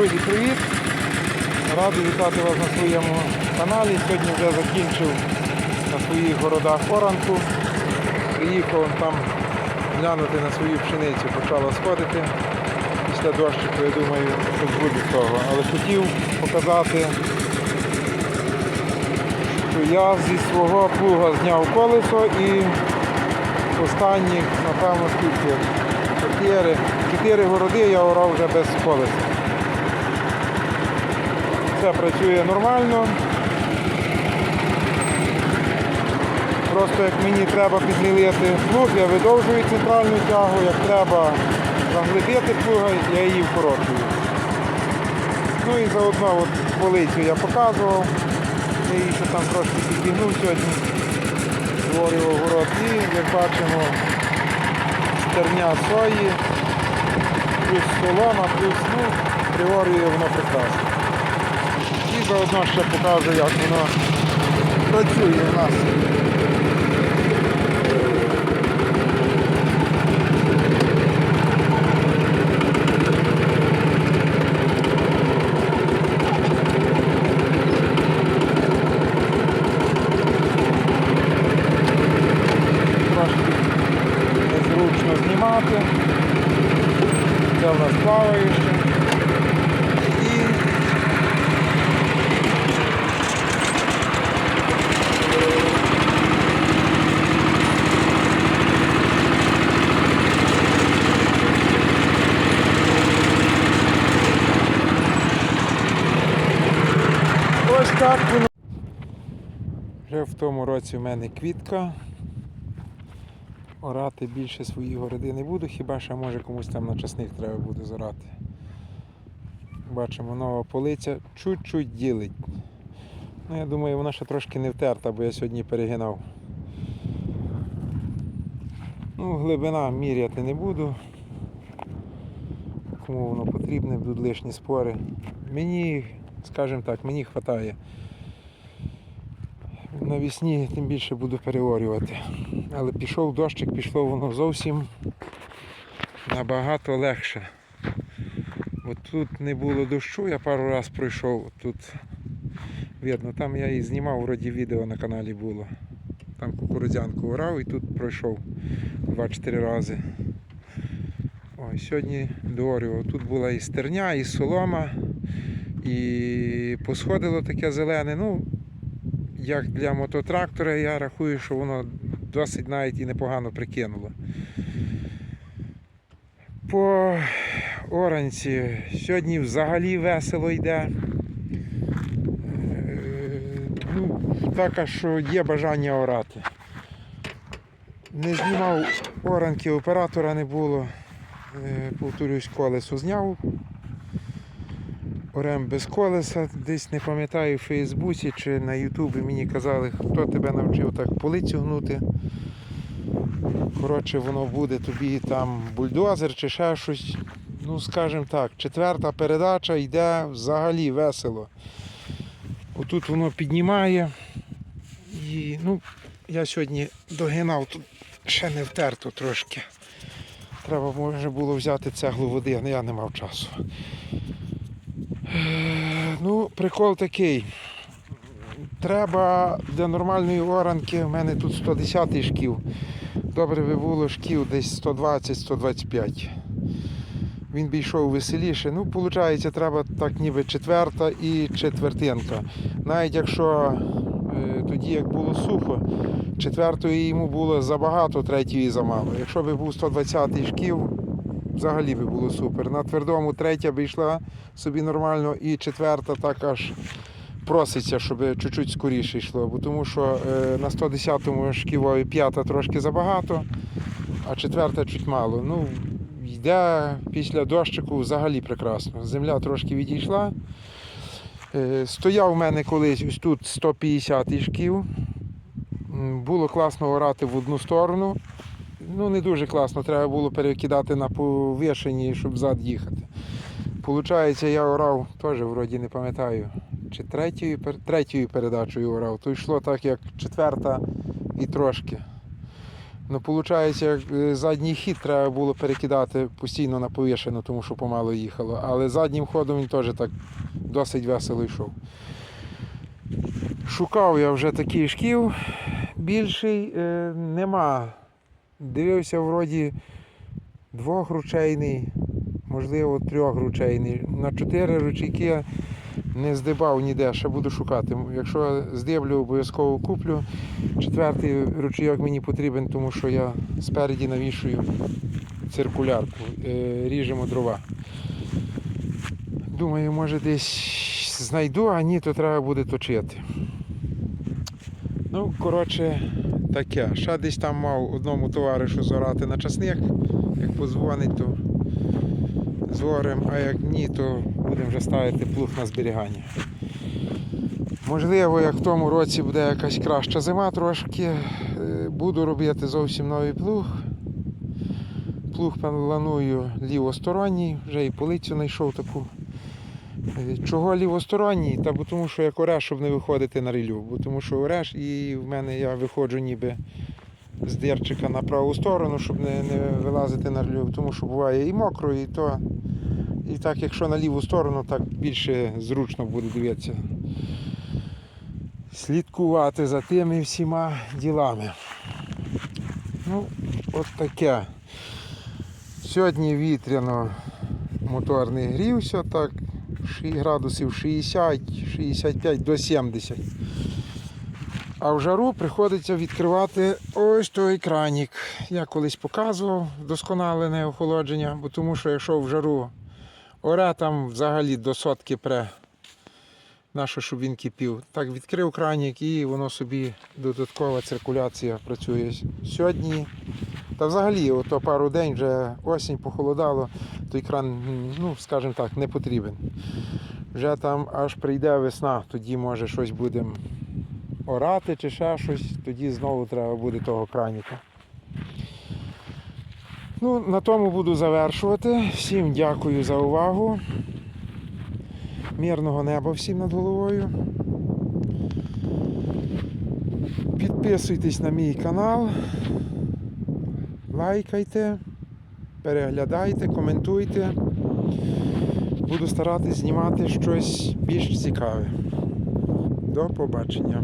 Друзі, привіт! Радий вітати вас на своєму каналі. Сьогодні вже закінчив на своїх городах оранку. Приїхав там глянути на свою пшеницю, почала сходити. Після дощику, я думаю, щось буде того. Але хотів показати, що я зі свого плуга зняв колесо і останні, напевно, скільки? Чотири городи я орав вже без колеса. Все працює нормально. Просто як мені треба підмілити плуг, я видовжую центральну тягу, як треба заглибити плуга, я її вкорочую. Ну і заодно от полицю я показував. Я її ще там трошки підігнув сьогодні. Створював город і, як бачимо, стерня сої, плюс солома, плюс ну, приорює воно прекрасно. І заодно ще покажу, як воно працює у нас. Трошки незручно знімати. Це в нас плаває ще. Так воно. Вже в тому році в мене квітка. Орати більше свої городи не буду, хіба що може комусь там на часник треба буде зорати. Бачимо, нова полиця чуть-чуть ділить. Ну, я думаю, вона ще трошки не втерта, бо я сьогодні перегинав. Ну, глибина міряти не буду. Кому воно потрібне, будуть лишні спори. Мені, скажімо так, мені вистачає. Навісні тим більше буду переорювати. Але пішов дощик, пішло воно зовсім набагато легше. Бо тут не було дощу, я пару раз пройшов. Тут видно, там я і знімав, вроді відео на каналі було. Там кукурудзянку орав і тут пройшов 2-4 рази. Ой, сьогодні доорював. Тут була і стерня, і солома, і посходило таке зелене. Ну, як для мототрактора, я рахую, що воно досить навіть і непогано прикинуло. По оранці сьогодні взагалі весело йде. Е, Ну, так, що є бажання орати. Не знімав оранки, оператора не було. Е, Повторюсь, колесо зняв. Орем без колеса, десь не пам'ятаю в Фейсбуці чи на Ютубі мені казали, хто тебе навчив так полицю гнути. Коротше, воно буде тобі там бульдозер чи ще щось. Ну, скажімо так, четверта передача йде взагалі весело. Отут воно піднімає. І ну, я сьогодні догинав, тут ще не втерто трошки. Треба може було взяти цеглу води, але я не мав часу. Е, Ну, прикол такий. Треба для нормальної оранки, в мене тут 110 шків. Добре би було шків десь 120-125. Він б йшов веселіше. Ну, виходить, треба так ніби четверта і четвертинка. Навіть якщо е, тоді, як було сухо, четвертої йому було забагато, третьої замало. Якщо би був 120 шків, взагалі би було супер. На твердому третя би йшла собі нормально, і четверта так аж проситься, щоб чуть-чуть скоріше йшло. Бо тому що е, на 110-му шківові п'ята трошки забагато, а четверта чуть мало. Ну, йде після дощику взагалі прекрасно. Земля трошки відійшла. Е, Стояв у мене колись ось тут 150 шків. Було класно орати в одну сторону. Ну, не дуже класно, треба було перекидати на повишенні, щоб зад їхати. Получається, я орав, теж вроді не пам'ятаю, чи третьою, третьою передачею орав, то йшло так, як четверта і трошки. Ну, виходить, як е, задній хід треба було перекидати постійно на повішену, тому що помало їхало. Але заднім ходом він теж так досить весело йшов. Шукав я вже такий шків більший, е, нема. Дивився вроді двохручейний, можливо, трьохручейний. На чотири ручейки не здибав ніде, ще буду шукати. Якщо здиблю, обов'язково куплю. Четвертий ручейок мені потрібен, тому що я спереді навішую циркулярку, е, ріжемо дрова. Думаю, може десь знайду, а ні, то треба буде точити. Ну, коротше, таке. Ще десь там мав одному товаришу зорати на часник. Як позвонить, то зворимо, а як ні, то будемо вже ставити плуг на зберігання. Можливо, як в тому році буде якась краща зима трошки, е, буду робити зовсім новий плуг. Плуг планую лівосторонній, вже і полицю знайшов таку. Чого лівосторонній? Та бо тому що як ореш, щоб не виходити на рілю. Бо тому що ореш і в мене я виходжу ніби з дирчика на праву сторону, щоб не, не вилазити на рілю, тому що буває і мокро, і то. І так, якщо на ліву сторону, так більше зручно буде дивитися. Слідкувати за тими всіма ділами. Ну, от таке. Сьогодні вітряно мотор не грівся, так, градусів 60-65 до 70. А в жару приходиться відкривати ось той кранік. Я колись показував досконалене охолодження, бо тому що якщо в жару оре там взагалі до сотки пре, нащо, щоб він кипів. Так відкрив кранік і воно собі додаткова циркуляція працює. Сьогодні, та взагалі, ото пару день вже осінь похолодало, той кран, ну, скажімо так, не потрібен. Вже там аж прийде весна, тоді може щось будемо орати чи ще щось, тоді знову треба буде того краніка. Ну, на тому буду завершувати. Всім дякую за увагу. Мирного неба всім над головою. Підписуйтесь на мій канал, лайкайте, переглядайте, коментуйте. Буду старатись знімати щось більш цікаве. До побачення.